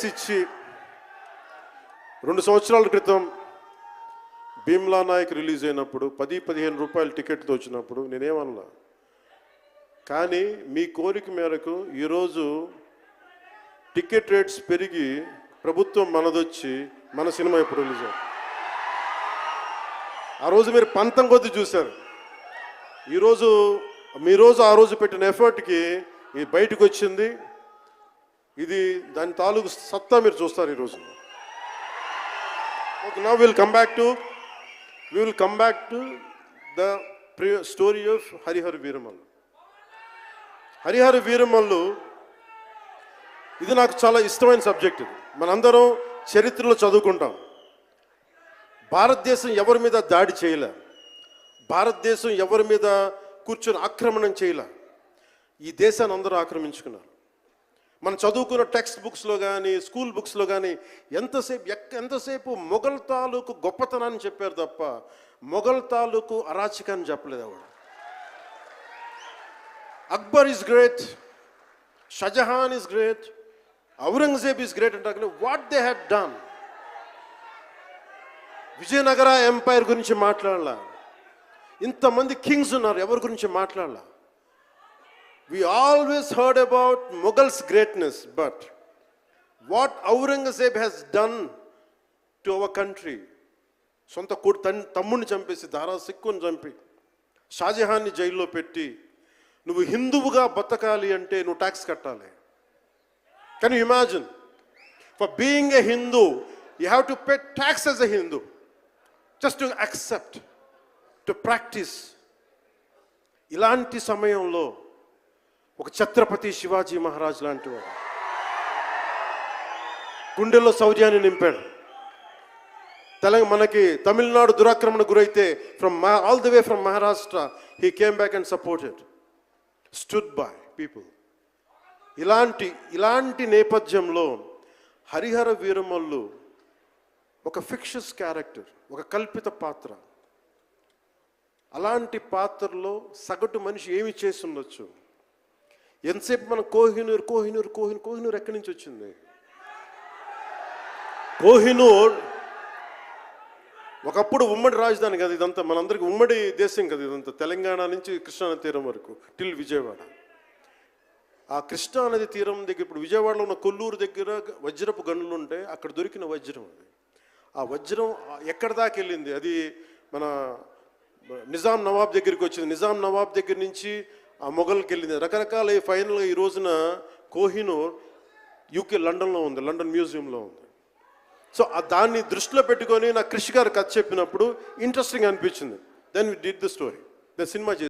Tickets ఇచ్చి రెండు సంవత్సరాల క్రితం భీమ్లా నాయక్ రిలీజ్ అయినప్పుడు పది పదిహేను రూపాయల టికెట్తో వచ్చినప్పుడు నేనేమన్నా కానీ మీ కోరిక మేరకు ఈరోజు టికెట్ రేట్స్ పెరిగి ప్రభుత్వం మనదొచ్చి మన సినిమా ఇప్పుడు రిలీజ్ అయింది. ఆ రోజు మీరు పంతం కొద్ది చూశారు ఈరోజు మీ రోజు ఆ రోజు పెట్టిన ఎఫర్ట్కి ఇది బయటకు వచ్చింది ఇది దాని తాలూకు సత్తా మీరు చూస్తారు ఈరోజు. ఓకే నా will come back to will will come back to story of story Harihara Veeramallu Harihara Veeramallu ఇది నాకు చాలా ఇష్టమైన సబ్జెక్ట్ ఇది. మనందరం చరిత్రలో చదువుకుంటాం. భారతదేశం ఎవరి మీద దాడి చేయలే? భారతదేశం ఎవరి మీద కూర్చొని ఆక్రమణం చేయలే? ఈ దేశాన్ని అందరూ ఆక్రమించుకున్నారు. మనం చదువుకున్న టెక్స్ట్ బుక్స్లో కానీ స్కూల్ బుక్స్లో కానీ ఎంతసేపు ఎక్క ఎంతసేపు మొఘల్ తాలూకు గొప్పతనాన్ని చెప్పారు తప్ప మొఘల్ తాలూకు అరాచకాన్ని చెప్పలేదు ఆవిడ Akbar is great Shahjahan is great Aurangzeb is great అంటారు what they had done Vijayanagara empire గురించి మాట్లాడాల. ఇంతమంది కింగ్స్ ఉన్నారు ఎవరి గురించి మాట్లాడాల? We always heard about Mughals' greatness, but what Aurangzeb has done to our country, సొంత కొడు తన్ తమ్ముడిని చంపేసి దారా సిక్కుని చంపి షాజహాన్ని జైల్లో పెట్టి నువ్వు హిందువుగా బతకాలి అంటే నువ్వు ట్యాక్స్ కట్టాలి. Can you imagine for being a Hindu you have to pay tax as a Hindu just to accept to practice ఇలాంటి సమయంలో ఒక ఛత్రపతి శివాజీ మహారాజ్ లాంటి వాడు. గుండెల్లో శౌర్యాన్ని నింపాడు. తెలంగాణ మనకి తమిళనాడు దురాక్రమణ గురైతే from all the way from Maharashtra he came back and supported stood by people ఇలాంటి ఇలాంటి నేపథ్యంలో హరిహర వీరమల్లు ఒక ఫిక్షస్ క్యారెక్టర్ ఒక కల్పిత పాత్ర. అలాంటి పాత్రలో సగటు మనిషి ఏమి చేసి ఉండొచ్చు? ఎంతసేపు మనం కోహినూర్ కోహినూర్ కోహినూర్ కోహినూర్ ఎక్కడి నుంచి వచ్చింది? కోహినూర్ ఒకప్పుడు ఉమ్మడి రాజధాని కదా ఇదంతా. మనందరికి ఉమ్మడి దేశం కదా ఇదంతా. తెలంగాణ నుంచి కృష్ణానది తీరం వరకు టిల్ విజయవాడ. ఆ కృష్ణా నది తీరం దగ్గర ఇప్పుడు విజయవాడలో ఉన్న కొల్లూరు దగ్గర వజ్రపు గనులు ఉంటే అక్కడ దొరికిన వజ్రం అది. ఆ వజ్రం ఎక్కడ దాకా వెళ్ళింది? అది మన నిజాం నవాబ్ దగ్గరికి వచ్చింది. నిజాం నవాబ్ దగ్గర నుంచి ఆ మొఘల్కి వెళ్ళింది రకరకాల ఫైనల్గా ఈ రోజున కోహినూర్ యూకే లండన్లో ఉంది లండన్ మ్యూజియంలో ఉంది. సో ఆ దాన్ని దృష్టిలో పెట్టుకొని నా కృషి గారు కథ చెప్పినప్పుడు ఇంట్రెస్టింగ్ అనిపించింది. Then we did the story the cinema చేసి